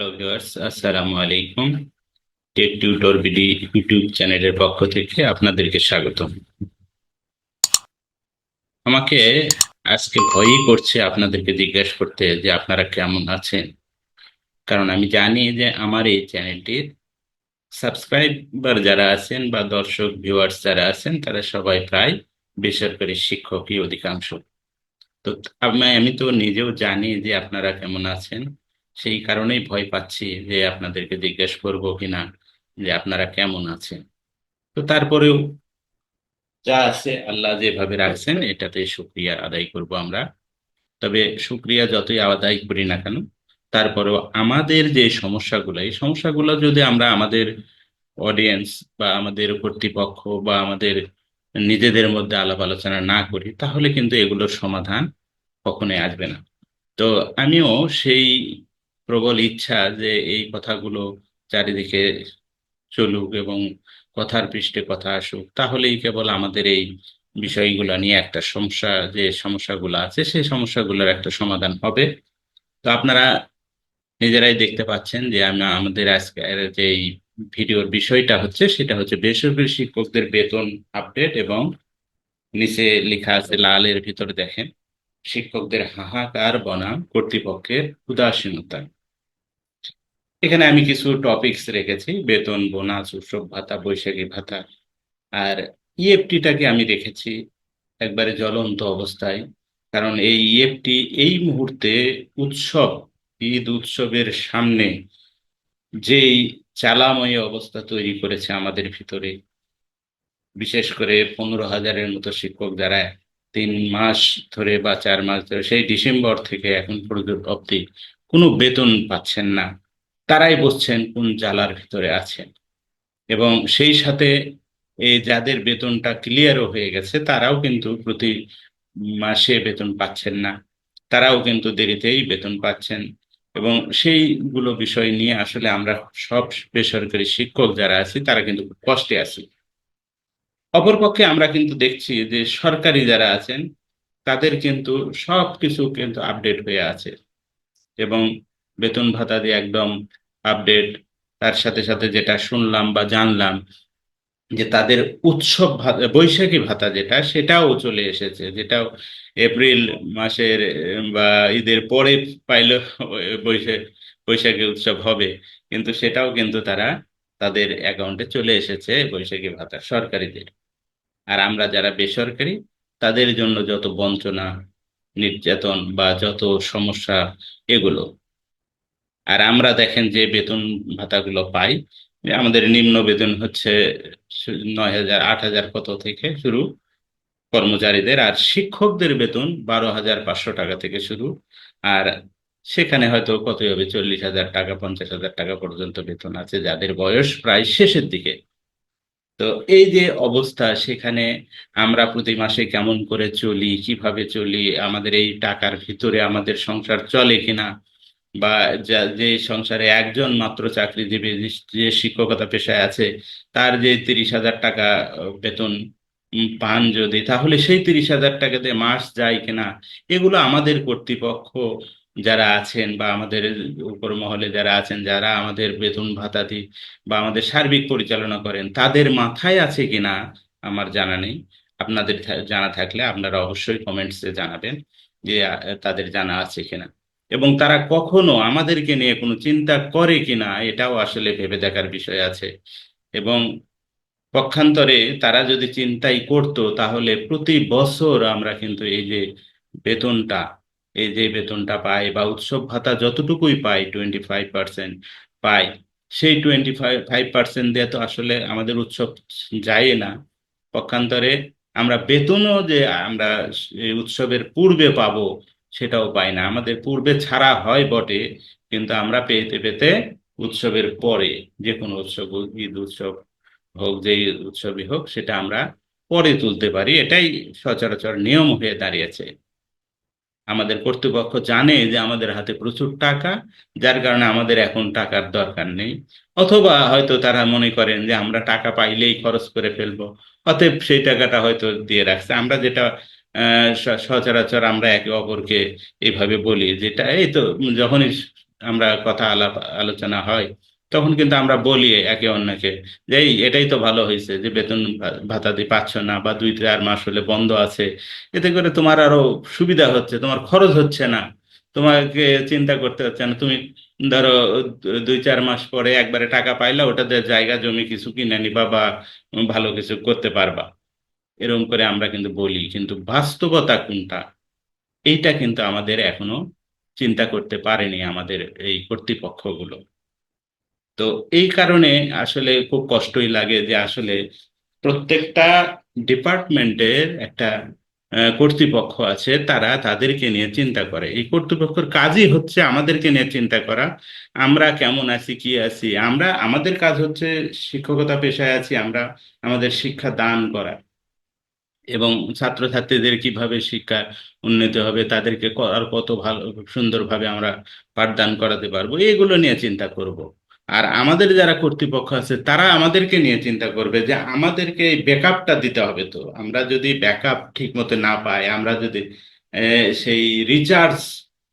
Hello viewers আসসালামু আলাইকুম take tutor BD YouTube চ্যানেলের পক্ষ থেকে আপনাদেরকে স্বাগত আমাকে আজকে ভয়ই করছে আপনাদেরকে জিজ্ঞেস করতে যে আপনারা কেমন আছেন? কারণ আমি জানি যে আমার এই চ্যানেলটির সাবস্ক্রাইবার যারা আছেন বা দর্শক ভিউয়ার্স যারা আছেন, তারা সবাই প্রায় বেসরকারি শিক্ষকই অধিকাংশ। তো আমি তো নিজেও জানি যে আপনারা কেমন আছেন। সেই কারণেই ভয় পাচ্ছি যে আপনাদেরকে জিজ্ঞেস করব কিনা, যে আপনারা কেমন আছেন? তো তারপরেও যা আছে আল্লাহ যেভাবে রাখছেন এটাতে শুক্রিয়া আদায় করব আমরা। তবে শুক্রিয়া যতই আদায় করি না কেন, তারপরেও আমাদের যে সমস্যাগুলো, এই সমস্যাগুলো যদি আমরা আমাদের অডিয়েন্স বা আমাদের কর্তৃপক্ষ বা আমাদের নিজেদের মধ্যে আলাপ আলোচনা না করি, তাহলে কিন্তু এগুলোর সমাধান কখনোই আসবে না। তো আমিও সেই প্রবল ইচ্ছা যে এই কথাগুলো চারিদিকে চলুক এবং কথার পৃষ্ঠে কথা আসুক, তাহলেই কেবল আমাদের এই বিষয়গুলো নিয়ে একটা সমস্যা, যে সমস্যাগুলো আছে, সেই সমস্যাগুলোর একটা সমাধান হবে। তো আপনারা নিজেরাই দেখতে পাচ্ছেন যে আমরা, আমাদের আজকের যে ভিডিওর বিষয়টা হচ্ছে, সেটা হচ্ছে বেসরকারি শিক্ষকদের বেতন আপডেট এবং নিচে লেখা আছে লালের ভিতরে দেখেন, শিক্ষকদের হাহাকার বনাম কর্তৃপক্ষের উদাসীনতা। এখানে আমি কিছু টপিকস রেখেছি, বেতন, বোনাস, উৎসব ভাতা, বৈশাখী ভাতা। আর ইএফটিটাকে আমি রেখেছি একবারে জ্বলন্ত অবস্থায়, কারণ এই ইএফটি এই মুহূর্তে উৎসব, ঈদ উৎসবের সামনে যেই চালাময় অবস্থা তৈরি করেছে আমাদের ভিতরে, বিশেষ করে পনেরো হাজারের মতো শিক্ষক যারা তিন মাস ধরে বা চার মাস ধরে, সেই ডিসেম্বর থেকে এখন পর্যন্ত অব্দি কোনো বেতন পাচ্ছেন না। তারাই বসছেন কোন জ্বালার ভিতরে আছেন। এবং সেই সাথে এই যাদের বেতনটা ক্লিয়ারও হয়ে গেছে, তারাও কিন্তু প্রতি মাসে বেতন পাচ্ছেন না। তারাও কিন্তু দেরিতেই বেতন পাচ্ছেন। এবং সেইগুলো বিষয় নিয়ে আসলে আমরা সব বেসরকারি শিক্ষক যারা আছি, তারা কিন্তু খুব কষ্টে আছি। অপরপক্ষে আমরা কিন্তু দেখছি যে সরকারি যারা আছেন, তাদের কিন্তু সব কিছু কিন্তু আপডেট হয়ে আছে। এবং বেতন ভাতা দিয়ে একদম আপডেট তার সাথে সাথে যেটা শুনলাম বা জানলাম যে তাদের উৎসব ভাতা, বৈশাখী ভাতা যেটা, সেটাও চলে এসেছে, যেটাও এপ্রিল মাসের বা ঈদের পরে পাইলে বৈশাখ বৈশাখী উৎসব হবে, কিন্তু সেটাও কিন্তু তারা তাদের অ্যাকাউন্টে চলে এসেছে বৈশাখী ভাতা, সরকারিদের। আর আমরা যারা বেসরকারি, তাদের জন্য যত বঞ্চনা, নির্যাতন বা যত সমস্যা, এগুলো আর আমরা দেখেন যে বেতন ভাতাগুলো পাই আমাদের নিম্ন বেতন হচ্ছে নয় হাজার, আট হাজার কত থেকে শুরু কর্মচারীদের, আর শিক্ষকদের বেতন বারো হাজার পাঁচশো টাকা থেকে শুরু, আর সেখানে হয়তো কতই হবে, চল্লিশ হাজার টাকা, পঞ্চাশ হাজার টাকা পর্যন্ত বেতন আছে যাদের বয়স প্রায় শেষের দিকে। তো এই যে অবস্থা, সেখানে আমরা প্রতি মাসে কেমন করে চলি, কীভাবে চলি, আমাদের এই টাকার ভিতরে আমাদের সংসার চলে কিনা বা যে সংসারে একজন মাত্র চাকরিজীবী যে শিক্ষকতা পেশায় আছে, তার যে তিরিশ হাজার টাকা বেতন পান যদি, তাহলে সেই তিরিশ হাজার টাকাতে মাস যায় কিনা, এগুলো আমাদের কর্তৃপক্ষ যারা আছেন বা আমাদের উপর মহলে যারা আছেন, যারা আমাদের বেতন ভাতা দি বা আমাদের সার্বিক পরিচালনা করেন, তাদের মাথায় আছে কিনা আমার জানা নেই। আপনাদের জানা থাকলে আপনারা অবশ্যই কমেন্টসে জানাবেন যে তাদের জানা আছে কিনা। এবং তারা কখনো আমাদেরকে নিয়ে কোনো চিন্তা করে কিনা, এটাও আসলে ভেবে দেখার বিষয় আছে। এবং পক্ষান্তরে তারা যদি চিন্তাই করতো, তাহলে প্রতি বছর আমরা কিন্তু এই যে বেতনটা, এই যে বেতনটা পাই বা উৎসব ভাতা যতটুকুই পাই টোয়েন্টি ফাইভ পার্সেন্ট পাই, সেই টোয়েন্টি ফাইভ ফাইভ পার্সেন্ট দিয়ে তো আসলে আমাদের উৎসব যায় না। পক্ষান্তরে আমরা বেতনও যে আমরা উৎসবের পূর্বে পাবো সেটাও পাই না। আমাদের পূর্বে ছাড়া হয় বটে, কিন্তু আমরা পেতে পেতে উৎসবের পরে যে কোনো উৎসব ঈদ উৎসব হোক যে উৎসবই হোক, সেটা আমরা পরে তুলতে পারি। এটাই সচরাচর নিয়ম হয়ে দাঁড়িয়েছে। আমাদের কর্তৃপক্ষ জানে যে আমাদের হাতে প্রচুর টাকা, যার কারণে আমাদের এখন টাকার দরকার নেই। অথবা হয়তো তারা মনে করেন যে আমরা টাকা পাইলেই খরচ করে ফেলব, অতএব সেই টাকাটা হয়তো দিয়ে রাখছে। আমরা যেটা সচরাচর আমরা একে অপরকে এইভাবে বলি যেটা এই তো যখনই আমরা কথা আলাপ, আলোচনা হয়, তখন কিন্তু আমরা বলি একে অন্যকে যে, এই, এটাই তো ভালো হয়েছে যে, বেতন ভাতা দিয়ে পাচ্ছ না বা দুই, চার মাস হলে বন্ধ আছে। এতে করে তোমার আরও সুবিধা হচ্ছে, তোমার খরচ হচ্ছে না। তোমাকে চিন্তা করতে হচ্ছে না। তুমি ধরো দুই, চার মাস পরে একবারে টাকা পাইলা, ওটাতে জায়গা, জমি কিছু কিনে নিবা বা ভালো কিছু করতে পারবা। এরকম করে আমরা কিন্তু বলি, কিন্তু বাস্তবতা কোনটা? এইটা কিন্তু আমাদের এখনও চিন্তা করতে পারেনি আমাদের এই কর্তৃপক্ষগুলো। তো এই কারণে আসলে খুব কষ্টই লাগে যে আসলে প্রত্যেকটা ডিপার্টমেন্টের একটা কর্তৃপক্ষ আছে, তারা তাদেরকে নিয়ে চিন্তা করে। এই কর্তৃপক্ষের কাজই হচ্ছে আমাদেরকে নিয়ে চিন্তা করা। আমরা কেমন আছি, কি আছি? আমরা, আমাদের কাজ হচ্ছে শিক্ষকতা পেশায় আছি, আমরা আমাদের শিক্ষা দান করা। এবং ছাত্রছাত্রীদের কীভাবে শিক্ষা উন্নীত হবে, তাদেরকে আর কত ভালো, সুন্দরভাবে আমরা পাঠদান করাতে পারব, এগুলো নিয়ে চিন্তা করব। আর আমাদের যারা কর্তৃপক্ষ আছে, তারা আমাদেরকে নিয়ে চিন্তা করবে যে আমাদেরকে এই ব্যাকআপটা দিতে হবে তো। আমরা যদি ব্যাকআপ ঠিক মতো না পাই, আমরা যদি সেই রিচার্জ,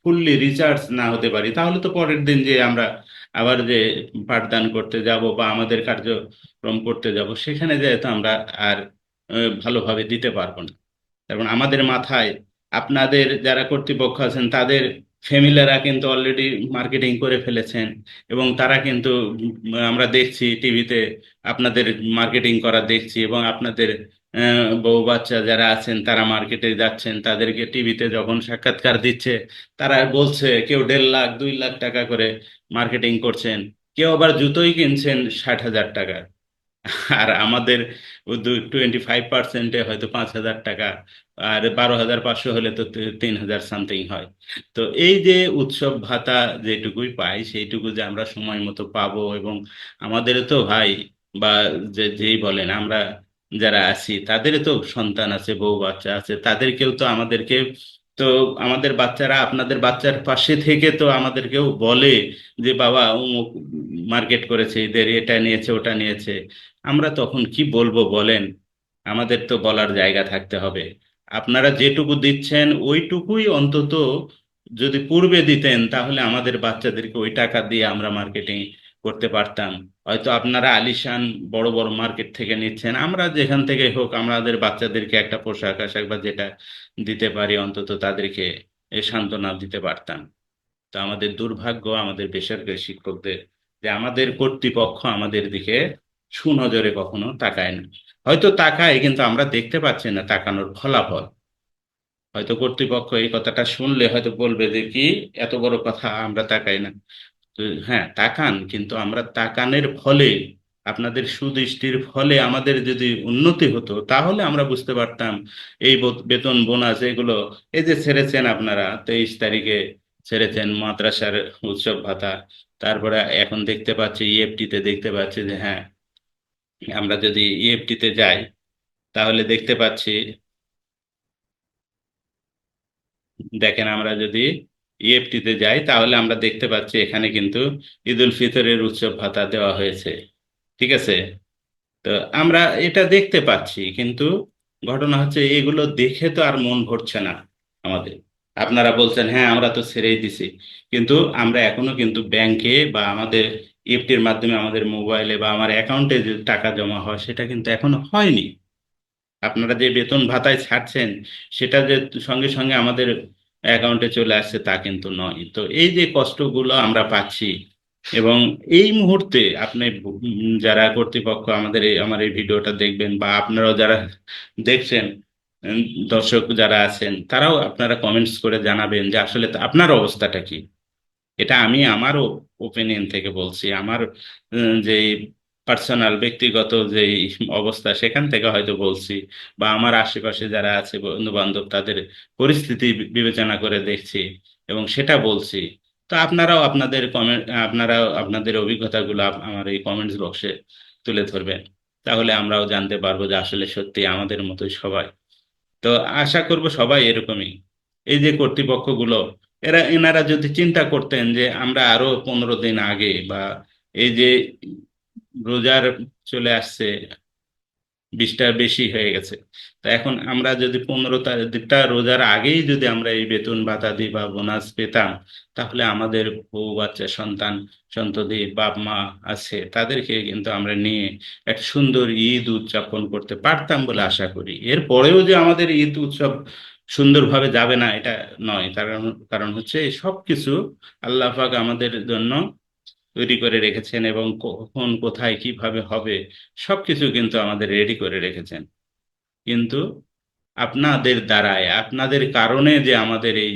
ফুললি রিচার্জ না হতে পারি, তাহলে তো পরের দিন যে আমরা আবার যে পাঠদান করতে যাব বা আমাদের কার্যক্রম করতে যাব, সেখানে যেহেতু আমরা আর ভালোভাবে দিতে পারব না। কারণ আমাদের মাথায়, আপনাদের যারা কর্তৃপক্ষ আছেন, তাদের ফ্যামিলিরা কিন্তু অলরেডি মার্কেটিং করে ফেলেছেন এবং তারা কিন্তু আমরা দেখছি টিভিতে আপনাদের মার্কেটিং করা দেখছি এবং আপনাদের বউ বাচ্চা যারা আছেন, তারা মার্কেটে যাচ্ছেন, তাদেরকে টিভিতে যখন সাক্ষাৎকার দিচ্ছে, তারা বলছে, কেউ দেড় লাখ, দুই লাখ টাকা করে মার্কেটিং করছেন। কেউ আবার জুতোই কিনছেন ষাট হাজার টাকা আর আমাদের টোয়েন্টি ফাইভ পার্সেন্টে হয়তো পাঁচ হাজার টাকা, আর বারো হাজার পাঁচশো হলে তো তিন হাজার সামথিং হয়। তো এই যে উৎসব ভাতা যেটুকুই পাই, সেইটুকু যে আমরা সময় মতো পাবো এবং আমাদের তো ভাই বা যে, যেই বলেন আমরা যারা আছি, তাদের তো সন্তান আছে, বউ বাচ্চা আছে, তাদেরকেও তো আমাদেরকে তো আমাদের বাচ্চারা আপনাদের বাচ্চার পাশে থেকে তো আমাদেরকেও বলে যে, বাবা, অমুক মার্কেট করেছে, এদের এটা নিয়েছে, ওটা নিয়েছে। আমরা তখন কি বলব বলেন? আমাদের তো বলার জায়গা থাকতে হবে। আপনারা যেটুকু দিচ্ছেন, ওইটুকুই অন্তত যদি পূর্বে দিতেন, তাহলে আমাদের বাচ্চাদেরকে ওই টাকা দিয়ে আমরা মার্কেটিং করতে পারতাম। হয়তো আপনারা আলিশান বড় বড় মার্কেট থেকে নিচ্ছেন। আমরা যেখান থেকে হোক, আমাদের বাচ্চাদেরকে একটা পোশাক আশাক বা যেটা দিতে পারি, অন্তত তাদেরকে সান্ত্বনা দিতে পারতাম। তো আমাদের দুর্ভাগ্য আমাদের বেসরকারি শিক্ষকদের যে আমাদের কর্তৃপক্ষ আমাদের দিকে সুনজরে কখনো তাকায় না। হয়তো তাকায়, কিন্তু আমরা দেখতে পাচ্ছি না তাকানোর ফলাফল। হয়তো কর্তৃপক্ষ এই কথাটা শুনলে হয়তো বলবে যে, কি? এত বড় কথা আমরা তাকাই না। হ্যাঁ তাকান, কিন্তু আমরা তাকানের ফলে, আপনাদের সুদৃষ্টির ফলে আমাদের যদি উন্নতি হতো, তাহলে আমরা বুঝতে পারতাম এই বেতন, বোনাস এগুলো, এই যে ছেড়েছেন আপনারা, তেইশ তারিখে ছেড়েছেন মাদ্রাসার উৎসব ভাতা, তারপরে এখন দেখতে পাচ্ছি ইএফটিতে দেখতে পাচ্ছি যে হ্যাঁ আমরা যদি ইএফটিতে যাই, তাহলে দেখতে পাচ্ছি, দেখেন আমরা যদি ইএফটিতে যাই, তাহলে আমরা দেখতে পাচ্ছি এখানে কিন্তু ঈদ উল ফিতরের উৎসব ভাতা দেওয়া হয়েছে। ঠিক আছে? তো আমরা এটা দেখতে পাচ্ছি, কিন্তু ঘটনা হচ্ছে এগুলো দেখে তো আর মন ভরছে না আমাদের। আপনারা বলছেন হ্যাঁ আমরা তো ছেড়েই দিছি। কিন্তু আমরা এখনও কিন্তু ব্যাংকে বা আমাদের ইএফটির মাধ্যমে আমাদের মোবাইলে বা আমার অ্যাকাউন্টে যে টাকা জমা হয়, সেটা কিন্তু এখনও হয়নি। আপনারা যে বেতন ভাতায় ছাড়ছেন, সেটা যে সঙ্গে সঙ্গে আমাদের অ্যাকাউন্টে চলে আসছে তা কিন্তু নয়। তো এই যে কষ্টগুলো আমরা পাচ্ছি এবং এই মুহূর্তে আপনি যারা কর্তৃপক্ষ আমাদের এই, আমার এই ভিডিওটা দেখবেন বা আপনারাও যারা দেখছেন দর্শক যারা আছেন, তারাও আপনারা কমেন্টস করে জানাবেন যে আসলে আপনার অবস্থাটা কি? এটা আমি আমারও ওপিনিয়ন থেকে বলছি। আমার যে পার্সোনাল ব্যক্তিগত যে অবস্থা, সেখান থেকে হয়তো বলছি বা আমার আশেপাশে যারা আছে বন্ধু বান্ধব তাদের পরিস্থিতি বিবেচনা করে দেখছি এবং সেটা বলছি। তো আপনারাও আপনাদের কমেন্ট আপনারাও আপনাদের অভিজ্ঞতাগুলো আমার এই কমেন্টস বক্সে তুলে ধরবেন। তাহলে আমরাও জানতে পারব যে আসলে সত্যি আমাদের মতোই সবাই। তো আশা করব সবাই এরকমই। এই যে কর্তৃপক্ষগুলো, এরা, এনারা যদি চিন্তা করতেন যে আমরা আরও পনেরো দিন আগে বা এই যে রোজার চলে আসছে, বিশটা বেশি হয়ে গেছে। তা এখন আমরা যদি পনেরো তারিখটা রোজার আগেই যদি আমরা এই বেতন ভাতা দিই বা বোনাস পেতাম, তাহলে আমাদের বউ বাচ্চা, সন্তান, সন্ততি, বাপ মা আছে, তাদেরকে কিন্তু আমরা নিয়ে এক সুন্দর ঈদ উদযাপন করতে পারতাম বলে আশা করি। এরপরেও যে আমাদের ঈদ উৎসব সুন্দরভাবে যাবে না, এটা নয়। কারণ কারণ হচ্ছে এই সবকিছু আল্লাহ আমাদের জন্য তৈরি করে রেখেছেন এবং কখন, কোথায়, কীভাবে হবে, সবকিছু কিন্তু আমাদের রেডি করে রেখেছেন। কিন্তু আপনাদের দ্বারায়, আপনাদের কারণে যে আমাদের এই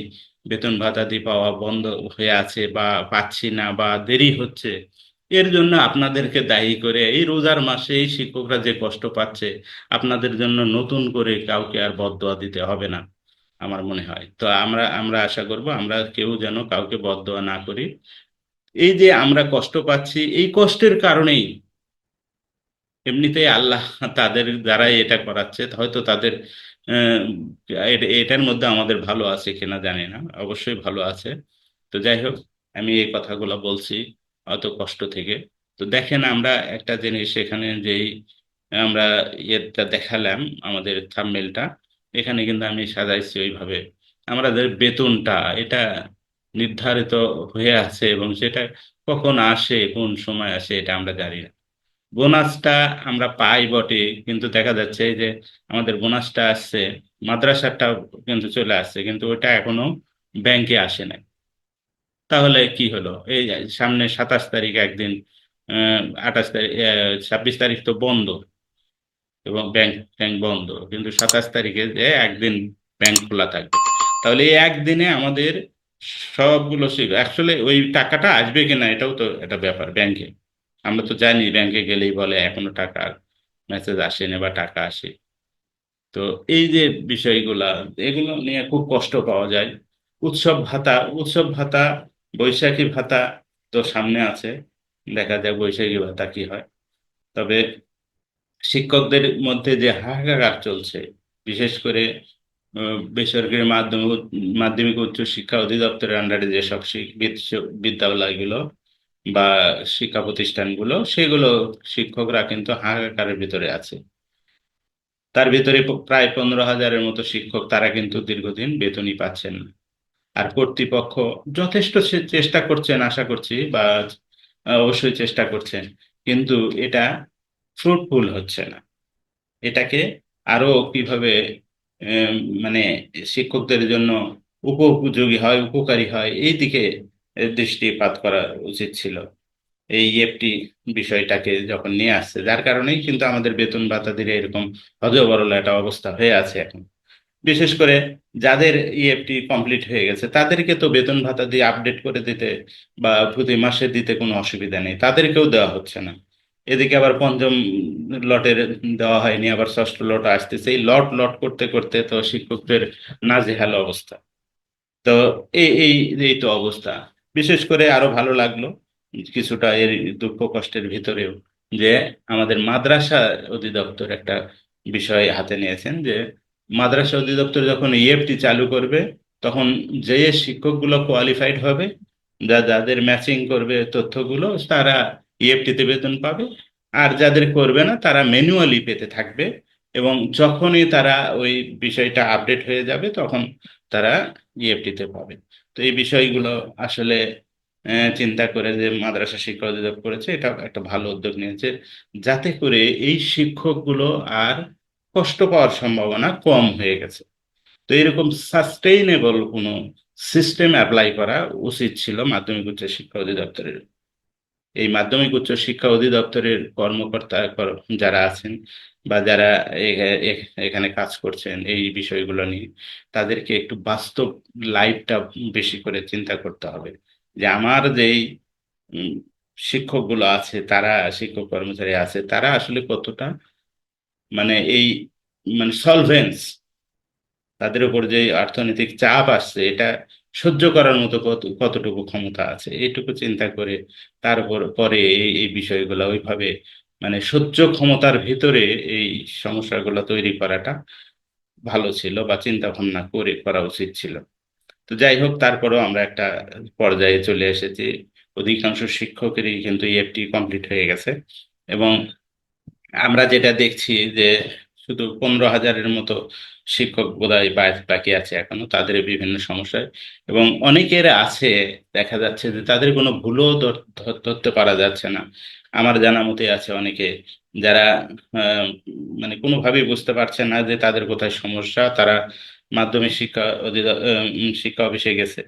বেতন ভাতাদি পাওয়া বন্ধ হয়ে আছে বা পাচ্ছি না বা দেরি হচ্ছে, এর জন্য আপনাদেরকে দায়ী করে এই রোজার মাসে এই শিক্ষকরা যে কষ্ট পাচ্ছে, আপনাদের জন্য নতুন করে কাউকে আর বদদোয়া দিতে হবে না, আমার মনে হয়। তো আমরা আমরা আশা করব আমরা কেউ যেন কাউকে বদদোয়া না করি। এই যে আমরা কষ্ট পাচ্ছি, এই কষ্টের কারণেই এমনিতেই আল্লাহ তাদের দ্বারাই এটা করাচ্ছে। হয়তো তাদের এটার মধ্যে আমাদের ভালো আছে কিনা জানি না, অবশ্যই ভালো আছে। তো যাই হোক, আমি এই কথাগুলো বলছি অত কষ্ট থেকে। তো দেখেন আমরা একটা জিনিস এখানে যেই, আমরা ইয়েটা দেখালাম আমাদের থাম্বনেলটা এখানে কিন্তু আমি সাজাইছি ওইভাবে। আমাদের বেতনটা, এটা নির্ধারিত হয়ে আছে এবং সেটা কখন আসে, কোন সময় আসে, এটা আমরা জানি না। বোনাসটা আমরা পাই বটে, কিন্তু দেখা যাচ্ছে যে আমাদের বোনাসটা আসছে মাদ্রাসাটা কিন্তু চলে আসছে, কিন্তু ওটা এখনও ব্যাংকে আসে নাই। তাহলে কি হলো? এই সামনে সাতাশ তারিখ একদিন আঠাশ তারিখ ছাব্বিশ তারিখ তো বন্ধ, এবং ব্যাংক ব্যাংক বন্ধ, কিন্তু সাতাশ তারিখে যে একদিন ব্যাংক খোলা থাকবে। তাহলে এই একদিনে আমাদের সবগুলো সেভ অ্যাকচুয়ালি ওই টাকাটা আসবে কিনা এটাও তো একটা ব্যাপার ব্যাংকে আমরা তো জানি ব্যাংকে গেলেই বলে এখনও টাকা মেসেজ আসে আসেনি বা টাকা আসে। তো এই যে বিষয়গুলা, এগুলো নিয়ে খুব কষ্ট পাওয়া যায়। উৎসব ভাতা উৎসব ভাতা, বৈশাখী ভাতা তো সামনে আছে। দেখা যায় বৈশাখী ভাতা কি হয়। তবে শিক্ষকদের মধ্যে যে হাহাকার চলছে, বিশেষ করে বেসরকারি মাধ্যমিক মাধ্যমিক উচ্চ শিক্ষা অধিদপ্তরের আন্ডারে যেসব বিদ্যালয়গুলো বা শিক্ষা প্রতিষ্ঠানগুলো, সেগুলো শিক্ষকরা কিন্তু হাহাকারের ভিতরে আছে। তার ভিতরে প্রায় পনেরো হাজারের মতো শিক্ষক তারা কিন্তু দীর্ঘদিন বেতনই পাচ্ছেন না। আর কর্তৃপক্ষ যথেষ্ট চেষ্টা করছেন, আশা করছি, বা অবশ্যই চেষ্টা করছেন, কিন্তু এটা ফ্রুটফুল হচ্ছে না। এটাকে আরও কীভাবে মানে শিক্ষকদের জন্য উপযোগী হয়, উপকারী হয়, এই দিকে দৃষ্টিপাত করা উচিত ছিল। এই ইএফটি বিষয়টাকে যখন নিয়ে আসছে, যার কারণেই কিন্তু আমাদের বেতন ভাতাদের এরকম হজবরল একটা অবস্থা হয়ে আছে এখন। বিশেষ করে যাদের ইএফটি কমপ্লিট হয়ে গেছে, তাদেরকে তো বেতন ভাতা দিয়ে আপডেট করে দিতে বা প্রতি মাসে দিতে কোনো অসুবিধা নেই, তাদেরকেও দেওয়া হচ্ছে না। এদিকে আবার পঞ্চম লটের দেওয়া হয়নি, আবার ষষ্ঠ লট আসতেছে এই লট লট করতে করতে তো শিক্ষকদের নাজেহাল অবস্থা। তো এই এই এই তো অবস্থা। বিশেষ করে আরও ভালো লাগল কিছুটা এর দুঃখ কষ্টের ভিতরেও যে আমাদের মাদ্রাসা অধিদপ্তর একটা বিষয় হাতে নিয়েছেন যে মাদ্রাসা অধিদপ্তর যখন ইএফটি চালু করবে, তখন যে শিক্ষকগুলো কোয়ালিফাইড হবে, যা, যাদের ম্যাচিং করবে তথ্যগুলো, তারা ইএফটিতে বেতন পাবে। আর যাদের করবে না, তারা ম্যানুয়ালি পেতে থাকবে এবং যখনই তারা ওই বিষয়টা আপডেট হয়ে যাবে, তখন তারা ইএফটিতে পাবে। তো এই বিষয়গুলো আসলে চিন্তা করে যে মাদ্রাসা শিক্ষা অধিদপ্তর করেছে এটা একটা ভালো উদ্যোগ নিয়েছে। যাতে করে এই শিক্ষকগুলো আর কষ্ট পাওয়ার সম্ভাবনা কম হয়ে গেছে। তো এরকম সাস্টেইনেবল কোনো সিস্টেম অ্যাপ্লাই করা উচিত ছিল মাধ্যমিক উচ্চ শিক্ষা অধিদপ্তরের। এই মাধ্যমিক উচ্চ শিক্ষা অধিদপ্তরের কর্মকর্তা, কর- যারা আছেন বা যারা এখানে কাজ করছেন এই বিষয়গুলো নিয়ে, তাদেরকে একটু বাস্তব লাইফটা বেশি করে চিন্তা করতে হবে। যে আমার যেই শিক্ষকগুলো আছে, তারা শিক্ষক কর্মচারী আছে, তারা আসলে কতটা মানে এই মানে সলভেন্স তাদের উপর যে অর্থনৈতিক চাপ আসছে, এটা সহ্য করার মতো কত, কতটুকু ক্ষমতা আছে? এইটুকু চিন্তা করে তারপর, পরে এই এই বিষয়গুলো ওইভাবে মানে সহ্য ক্ষমতার ভিতরে এই সমস্যাগুলো তৈরি করাটা ভালো ছিল বা চিন্তা ভাবনা করে করা উচিত ছিল। তো যাই হোক, তারপরেও আমরা একটা পর্যায়ে চলে এসেছি। অধিকাংশ শিক্ষকেরই কিন্তু ইএফটি কমপ্লিট হয়ে গেছে এবং আমরা যেটা দেখছি যে শুধু পনেরো হাজারের মতো শিক্ষক বোধহয় বাকি আছে এখনও, তাদের বিভিন্ন সমস্যায়। এবং অনেকের আছে, দেখা যাচ্ছে যে তাদের কোনো ভুলও ধর- ধর- ধরতে পারা যাচ্ছে না। আমার জানা মতে আছে অনেকে যারা মানে কোনোভাবেই বুঝতে পারছে না যে তাদের কোথায় সমস্যা, তারা মাধ্যমিক শিক্ষা শিক্ষা অফিসে গেছে।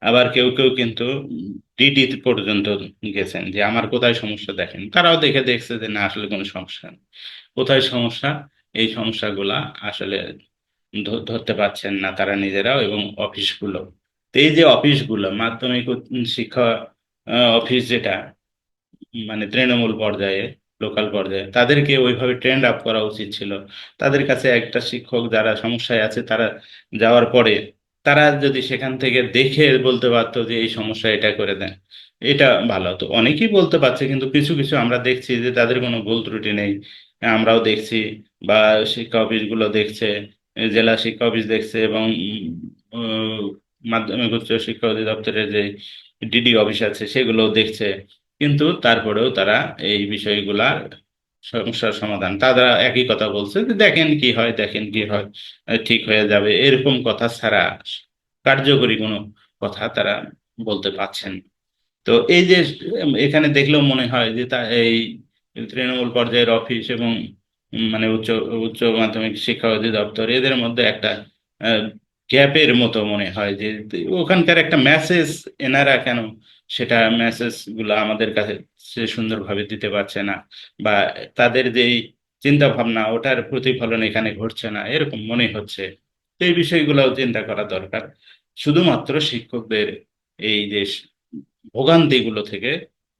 আবার কেউ কেউ কিন্তু ডিডি পর্যন্ত গেছেন যে আমার কোথায় সমস্যা দেখেন। তারাও দেখে দেখছে যে না, আসলে কোনো সমস্যা নেই। কোথায় সমস্যা? এই সমস্যাগুলা আসলে ধরতে পারছেন না তারা নিজেরাও এবং অফিসগুলো। তো এই যে অফিসগুলো, মাধ্যমিক শিক্ষা অফিস যেটা মানে তৃণমূল পর্যায়ে লোকাল পর্যায়ে, তাদেরকে ওইভাবে ট্রেন্ড আপ করা উচিত ছিল। তাদের কাছে একটা শিক্ষক যারা সমস্যায় আছে, তারা যাওয়ার পরে তারা যদি সেখান থেকে দেখে বলতে পারতো যে এই সমস্যা এটা করে দেন, এটা ভালো। হতো অনেকেই বলতে পারছে, কিন্তু কিছু কিছু আমরা দেখছি যে তাদের কোনো ভুল ত্রুটি নেই। আমরাও দেখছি বা শিক্ষা অফিসগুলো দেখছে জেলা শিক্ষা অফিস দেখছে এবং মাধ্যমিক উচ্চ শিক্ষা অধিদপ্তরের যে ডিডি অফিস আছে সেগুলো দেখছে। কিন্তু তারপরেও তারা এই বিষয়গুলা সমস্যার সমাধান, তারা একই কথা বলছে যে দেখেন কি হয়, দেখেন কি হয় ঠিক হয়ে যাবে, এরকম কথা ছাড়া কার্যকরী কোনো কথা তারা বলতে পারছেন তো এই যে, এখানে দেখলেও মনে হয় যে তা, এই তৃণমূল পর্যায়ের অফিস এবং মানে উচ্চ উচ্চ মাধ্যমিক শিক্ষা অধিদপ্তর, এদের মধ্যে একটা গ্যাপের মতো মনে হয় যে, ওখানকার একটা মেসেজ এনারা কেন সেটা মেসেজগুলো আমাদের কাছে সে সুন্দরভাবে দিতে পারছে না বা তাদের যেই চিন্তা ভাবনা ওটার প্রতিফলন এখানে ঘটছে না, এরকম মনে হচ্ছে। এই বিষয়গুলোও চিন্তা করা দরকার। শুধুমাত্র শিক্ষকদের এই যে ভোগান্তিগুলো থেকে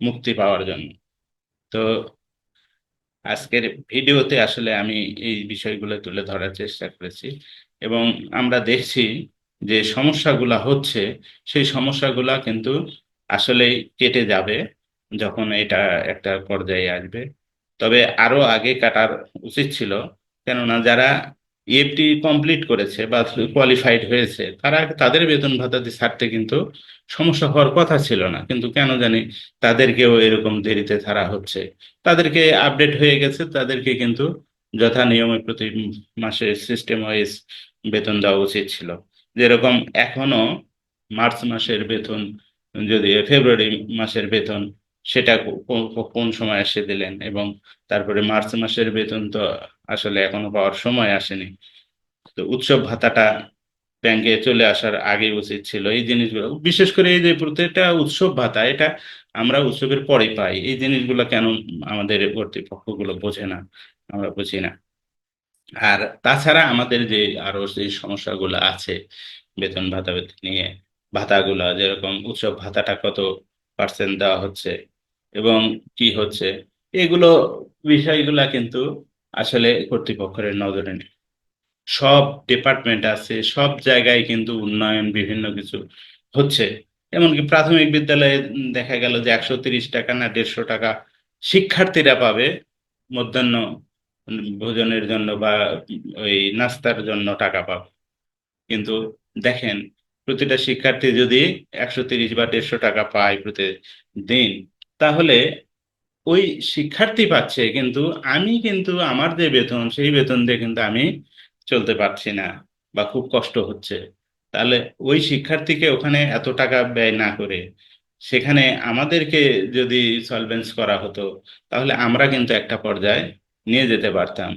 মুক্তি পাওয়ার জন্য। তো আজকের ভিডিওতে আসলে আমি এই বিষয়গুলো তুলে ধরার চেষ্টা করেছি এবং আমরা দেখছি যে সমস্যাগুলো হচ্ছে, সেই সমস্যাগুলো কিন্তু আসলে কেটে যাবে যখন এটা একটা পর্যায়ে আসবে। তবে আরও আগে কাটার উচিত ছিল, কেননা যারা ইএফটি কমপ্লিট করেছে বা কোয়ালিফাইড হয়েছে, তারা তাদের বেতন ভাতা ছাড়তে কিন্তু সমস্যা হওয়ার কথা ছিল না। কিন্তু কেন জানি তাদেরকেও এরকম দেরিতে ছাড়া হচ্ছে। তাদেরকে আপডেট হয়ে গেছে, তাদেরকে কিন্তু যথা নিয়মে প্রতি মাসে সিস্টেম ওয়াইজ বেতন দেওয়া উচিত ছিল। যেরকম এখনও মার্চ মাসের বেতন, যদি ফেব্রুয়ারি মাসের বেতন, সেটা কোন সময় এসে দিলেন এবং তারপরে মার্চ মাসের বেতন তো আসলে এখনও পাওয়ার সময় আসেনি। তো উৎসব ভাতাটা ব্যাংকে চলে আসার আগে উচিত ছিল এই জিনিসগুলো। বিশেষ করে এই যে প্রত্যেকটা উৎসব ভাতা, এটা আমরা উৎসবের পরে পাই। এই জিনিসগুলো কেন আমাদের কর্তৃপক্ষগুলো বোঝে না, আমরা বুঝি না। আর তাছাড়া আমাদের যে আরও যে সমস্যাগুলো আছে, বেতন ভাতা নিয়ে, ভাতাগুলো যেরকম উৎসব ভাতাটা কত পার্সেন্ট দেওয়া হচ্ছে এবং কি হচ্ছে, এগুলো বিষয়গুলা কিন্তু আসলে কর্তৃপক্ষের নজরে নেই সব ডিপার্টমেন্ট আছে, সব জায়গায় কিন্তু উন্নয়ন বিভিন্ন কিছু হচ্ছে। এমনকি প্রাথমিক বিদ্যালয়ে দেখা গেল যে একশো তিরিশ টাকা না দেড়শো টাকা শিক্ষার্থীরা পাবে মধ্যাহ্ন ভোজনের জন্য বা ওই নাস্তার জন্য টাকা পাবে। কিন্তু দেখেন, প্রতিটা শিক্ষার্থী যদি একশো তিরিশ বা দেড়শো টাকা পায় প্রতিদিন, তাহলে ওই শিক্ষার্থী পাচ্ছে, কিন্তু আমি কিন্তু আমার যে বেতন, সেই বেতন দিয়ে কিন্তু আমি চলতে পারছি না বা খুব কষ্ট হচ্ছে। তাহলে ওই শিক্ষার্থীকে ওখানে এত টাকা ব্যয় না করে সেখানে আমাদেরকে যদি সলভেন্স করা হতো, তাহলে আমরা কিন্তু একটা পর্যায়ে নিয়ে যেতে পারতাম।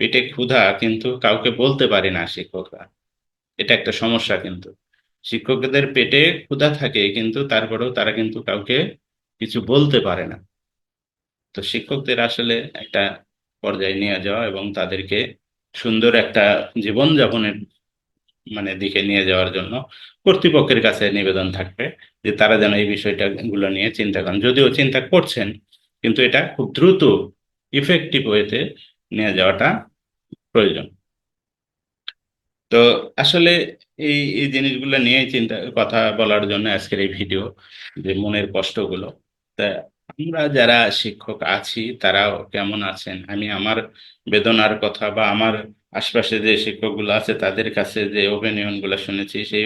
পেটে ক্ষুধা কিন্তু কাউকে বলতে পারে না শিক্ষকরা। এটা একটা সমস্যা কিন্তু। শিক্ষকদের পেটে ক্ষুধা থাকে কিন্তু তারপরেও তারা কিন্তু কাউকে কিছু বলতে পারে না। তো শিক্ষকদের আসলে একটা পর্যায়ে নিয়ে যাওয়া এবং তাদেরকে সুন্দর একটা জীবনযাপনের মানে দিকে নিয়ে যাওয়ার জন্য কর্তৃপক্ষের কাছে নিবেদন থাকবে যে তারা যেন এই বিষয়টা গুলো নিয়ে চিন্তা করেন। যদিও চিন্তা করছেন, কিন্তু এটা খুব দ্রুত ইফেক্টিভ ওয়েতে নিয়ে যাওয়াটা প্রয়োজন। তো আসলে এই এই জিনিসগুলো নিয়ে চিন্তা, কথা বলার জন্য আজকের এই ভিডিও যে মনের কষ্টগুলো, তা আমরা যারা শিক্ষক আছি, তারাও কেমন আছেন? আমি আমার বেদনার কথা বা আমার আশপাশে যে শিক্ষকগুলো আছে, তাদের কাছে যে গুলো শুনেছি, সেই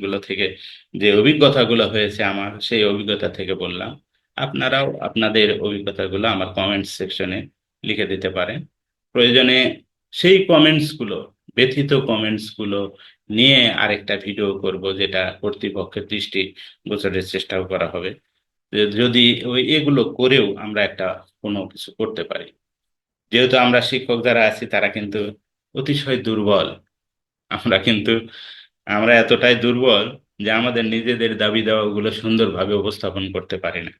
গুলো থেকে যে অভিজ্ঞতাগুলো হয়েছে আমার, সেই অভিজ্ঞতা থেকে বললাম। আপনারাও আপনাদের অভিজ্ঞতাগুলো আমার কমেন্ট সেকশনে লিখে দিতে পারেন। প্রয়োজনে সেই কমেন্টসগুলো ব্যথিত কমেন্টসগুলো নিয়ে আরেকটা ভিডিও করব, যেটা কর্তৃপক্ষের দৃষ্টি গোচরের চেষ্টাও করা হবে। যদি ওই এগুলো করেও আমরা একটা কোনো কিছু করতে পারি। যেহেতু আমরা শিক্ষক যারা আছি, তারা কিন্তু অতিশয় দুর্বল। আমরা কিন্তু, আমরা এতটাই দুর্বল যে আমাদের নিজেদের দাবি দাওয়াগুলো সুন্দরভাবে উপস্থাপন করতে পারি না।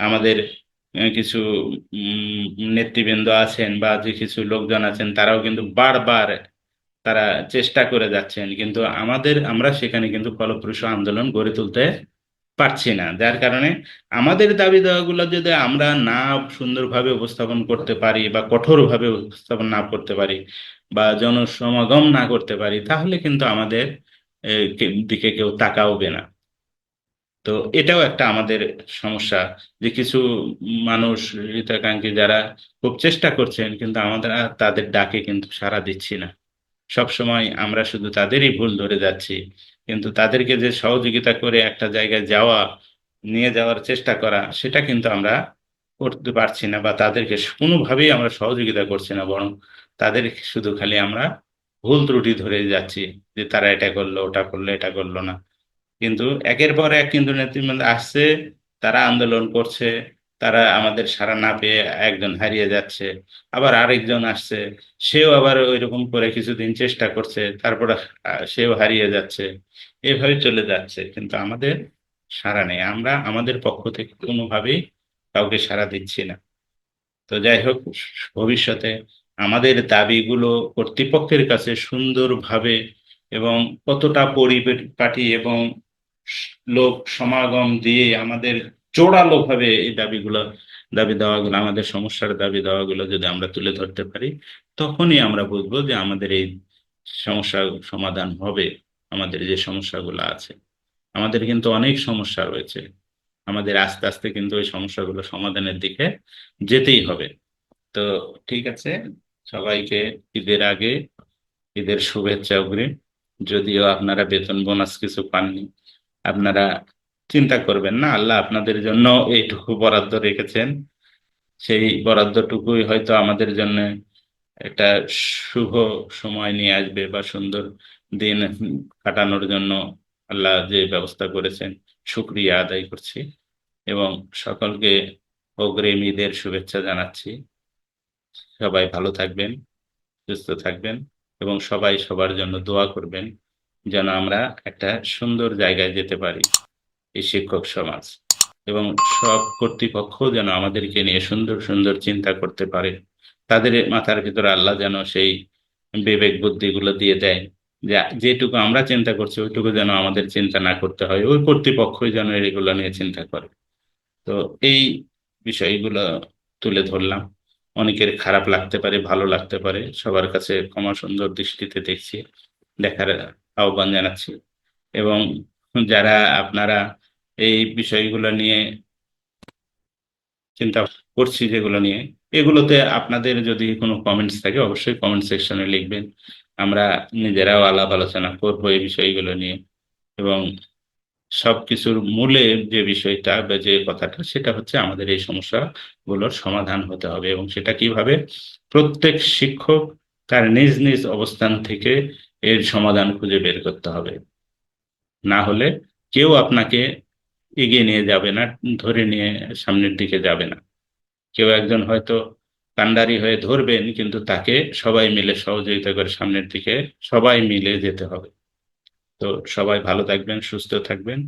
আমাদের কিছু নেতৃবৃন্দ আছেন বা যে কিছু লোকজন আছেন, তারাও কিন্তু বারবার তারা চেষ্টা করে যাচ্ছেন। কিন্তু আমাদের, আমরা সেখানে কিন্তু ফলপ্রসূ আন্দোলন গড়ে তুলতে পারছি না। যার কারণে আমাদের দাবি দাওয়াগুলো যদি আমরা না সুন্দরভাবে উপস্থাপন করতে পারি বা কঠোরভাবে উপস্থাপন না করতে পারি বা জনসমাগম না করতে পারি, তাহলে কিন্তু আমাদের দিকে কেউ তাকাওবে না। তো এটাও একটা আমাদের সমস্যা যে কিছু মানুষ হিতাকাঙ্ক্ষী যারা খুব চেষ্টা করছেন কিন্তু আমাদের তাদের ডাকে কিন্তু সাড়া দিচ্ছি না। সব সময় আমরা শুধু তাদেরই ভুল ধরে যাচ্ছি। কিন্তু তাদেরকে যে সহযোগিতা করে একটা জায়গায় যাওয়া, নিয়ে যাওয়ার চেষ্টা করা, সেটা কিন্তু আমরা করতে পারছি না বা তাদেরকে কোনোভাবেই আমরা সহযোগিতা করছি না, বরং তাদের শুধু খালি আমরা ভুল ত্রুটি ধরে যাচ্ছি যে তারা এটা করল, ওটা করল, এটা করল না। কিন্তু একের পর এক কিন্তু নেতৃবৃন্দ আসছে, তারা আন্দোলন করছে তারা আমাদের সাড়া না পেয়ে একজন হারিয়ে যাচ্ছে, আবার আরেকজন আসছে, সেও আবার ওইরকম করে কিছুদিন চেষ্টা করছে, তারপর সেও হারিয়ে যাচ্ছে, এভাবে চলে যাচ্ছে। কিন্তু আমাদের সাড়া নেই, আমরা আমাদের পক্ষ থেকে কোনোভাবেই কাউকে সাড়া দিচ্ছি না। তো যাই হোক, ভবিষ্যতে আমাদের দাবিগুলো কর্তৃপক্ষের কাছে সুন্দরভাবে এবং কতটা পরিপাটি এবং লোক সমাগম দিয়ে আমাদের জোরালো ভাবে এই দাবিগুলো, দাবি দেওয়াগুলো, আমাদের সমস্যার দাবি দেওয়াগুলো যদি আমরা তুলে ধরতে পারি, তখনই আমরা বুঝব যে আমাদের এই সমস্যা সমাধান হবে, আমাদের যে সমস্যাগুলো আছে। আমাদের কিন্তু অনেক সমস্যা রয়েছে। আমাদের আস্তে আস্তে কিন্তু ওই সমস্যাগুলো সমাধানের দিকে যেতেই হবে। তো ঠিক আছে, সবাইকে ঈদের আগে, ঈদের শুভেচ্ছা অগ্রিম। যদিও আপনারা বেতন বোনাস কিছু পাননি, আপনারা চিন্তা করবেন না, আল্লাহ আপনাদের জন্য এইটুকু বরাদ্দ রেখেছেন। সেই বরাদ্দটুকুই হয়তো আমাদের জন্য একটা শুভ সময় নিয়ে আসবে বা সুন্দর দিন কাটানোর জন্য আল্লাহ যে ব্যবস্থা করেছেন, শুক্রিয়া আদায় করছি এবং সকলকে অগ্রিম ঈদের শুভেচ্ছা জানাচ্ছি। সবাই ভালো থাকবেন, সুস্থ থাকবেন এবং সবাই সবার জন্য দোয়া করবেন যেন আমরা একটা সুন্দর জায়গায় যেতে পারি। এই শিক্ষক সমাজ। এবং সব কর্তৃপক্ষ যেন আমাদেরকে নিয়ে সুন্দর সুন্দর চিন্তা করতে পারে। তাদের মাথার ভিতরে আল্লাহ যেন সেই বিবেক বুদ্ধিগুলো দিয়ে দেয়। যেটুকু আমরা চিন্তা করছি, ওইটুকু যেন আমাদের চিন্তা না করতে হয়। ওই কর্তৃপক্ষই যেন এগুলো নিয়ে চিন্তা করে। তো এই বিষয়গুলো তুলে ধরলাম। অনেকের খারাপ লাগতে পারে, ভালো লাগতে পারে। সবার কাছে ক্ষমা সুন্দর দৃষ্টিতে দেখছি, দেখার আহ্বান জানাচ্ছি। এবং যারা আপনারা এই বিষয়গুলো নিয়ে চিন্তা করছি যেগুলো নিয়ে। এগুলোতে আপনাদের যদি কোনো কমেন্টস থাকে, অবশ্যই কমেন্ট সেকশনে লিখবেন। আমরা নিজেরাও আলাপ আলোচনা করব এই বিষয়গুলো নিয়ে। এবং সব কিছুর মূলে যে বিষয়টা বা যে কথাটা, সেটা হচ্ছে আমাদের এই সমস্যাগুলোর সমাধান হতে হবে। এবং সেটা কীভাবে? প্রত্যেক শিক্ষক তার নিজ নিজ অবস্থান থেকে এর সমাধান খুঁজে বের করতে হবে। না হলে কেউ আপনাকে এগিয়ে নিয়ে যাবে না, ধরে নিয়ে সামনের দিকে যাবে না। কেউ একজন হয়তো কান্ডারি হয়ে ধরবেন, কিন্তু তাকে সবাই মিলে সহযোগিতা করে সামনের দিকে সবাই মিলে যেতে হবে। তো সবাই ভালো থাকবেন, সুস্থ থাকবেন,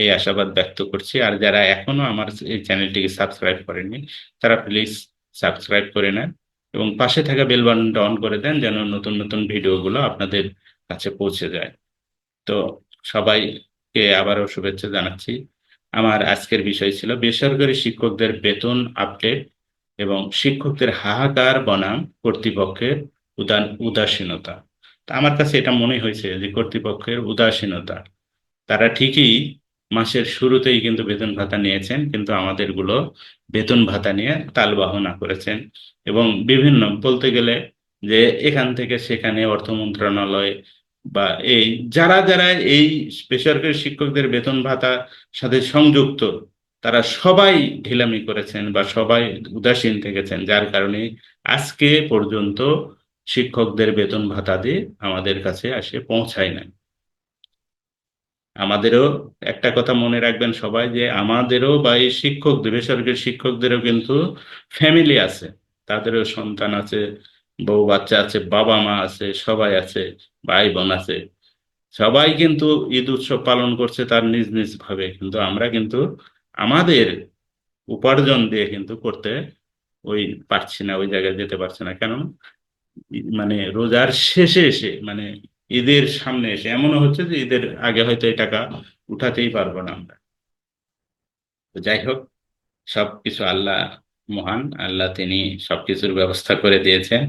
এই আশাবাদ ব্যক্ত করছি। আর যারা এখনও আমার এই চ্যানেলটিকে সাবস্ক্রাইব করেননি, তারা প্লিজ সাবস্ক্রাইব করে নেন এবং পাশে থাকা বেল বাটনটা অন করে দেন যেন নতুন নতুন ভিডিওগুলো আপনাদের কাছে পৌঁছে যায়। তো সবাইকে আবারও শুভেচ্ছা জানাচ্ছি। আমার আজকের বিষয় ছিল বেসরকারি শিক্ষকদের বেতন আপডেট এবং শিক্ষকদের হাহাকার বনাম কর্তৃপক্ষের উদান, উদাসীনতা। তা আমার কাছে এটা মনে হয়েছে যে কর্তৃপক্ষের উদাসীনতা। তারা ঠিকই মাসের শুরুতেই কিন্তু বেতন ভাতা নিয়েছেন, কিন্তু আমাদেরগুলো বেতন ভাতা নিয়ে তালবাহনা করেছেন এবং বিভিন্ন বলতে গেলে যে এখান থেকে সেখানে অর্থ মন্ত্রণালয় বা এই যারা যারা এই বেসরকারি শিক্ষকদের বেতন ভাতা সাথে সংযুক্ত, তারা সবাই ঢিলামি করেছেন বা সবাই উদাসীন থেকেছেন, যার কারণে আজকে পর্যন্ত শিক্ষকদের বেতন ভাতা দিয়ে আমাদের কাছে আসে পৌঁছায় নাই। আমাদেরও একটা কথা মনে রাখবেন সবাই যে আমাদেরও বা এই শিক্ষকদের বেসরকারি শিক্ষকদেরও কিন্তু ফ্যামিলি আছে, তাদেরও সন্তান আছে বউ বাচ্চা আছে, বাবা মা আছে, সবাই আছে, ভাই বোন আছে। সবাই কিন্তু ঈদ উৎসব পালন করছে তার নিজ নিজ ভাবে। কিন্তু আমরা কিন্তু আমাদের উপার্জন দিয়ে কিন্তু করতে ওই পারছি না, ওই জায়গায় যেতে পারছি না। কেন মানে রোজার শেষে এসে মানে ঈদের সামনে এসে, এমনও হচ্ছে যে ঈদের আগে হয়তো এই টাকা উঠাতেই পারব না আমরা। যাই হোক, সবকিছু আল্লাহ মহান, আল্লাহ তিনি সবকিছুর ব্যবস্থা করে দিয়েছেন,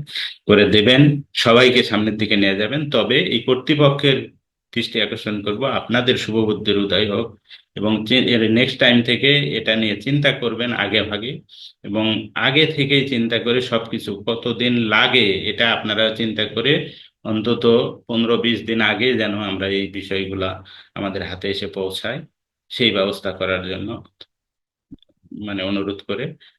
করে দেবেন, সবাইকে সামনের দিকে নিয়ে যাবেন। তবে এই কর্তৃপক্ষের দৃষ্টি আকর্ষণ করব, আপনাদের শুভবুদ্ধির উদয় হোক এবং নেক্সট টাইম থেকে এটা নিয়ে চিন্তা করবেন আগে ভাগে এবং আগে থেকেই চিন্তা করে সবকিছু কতদিন লাগে এটা আপনারা চিন্তা করে অন্তত পনেরো বিশ দিন আগে যেন আমরা এই বিষয়গুলা আমাদের হাতে এসে পৌঁছায়, সেই ব্যবস্থা করার জন্য মানে অনুরোধ করে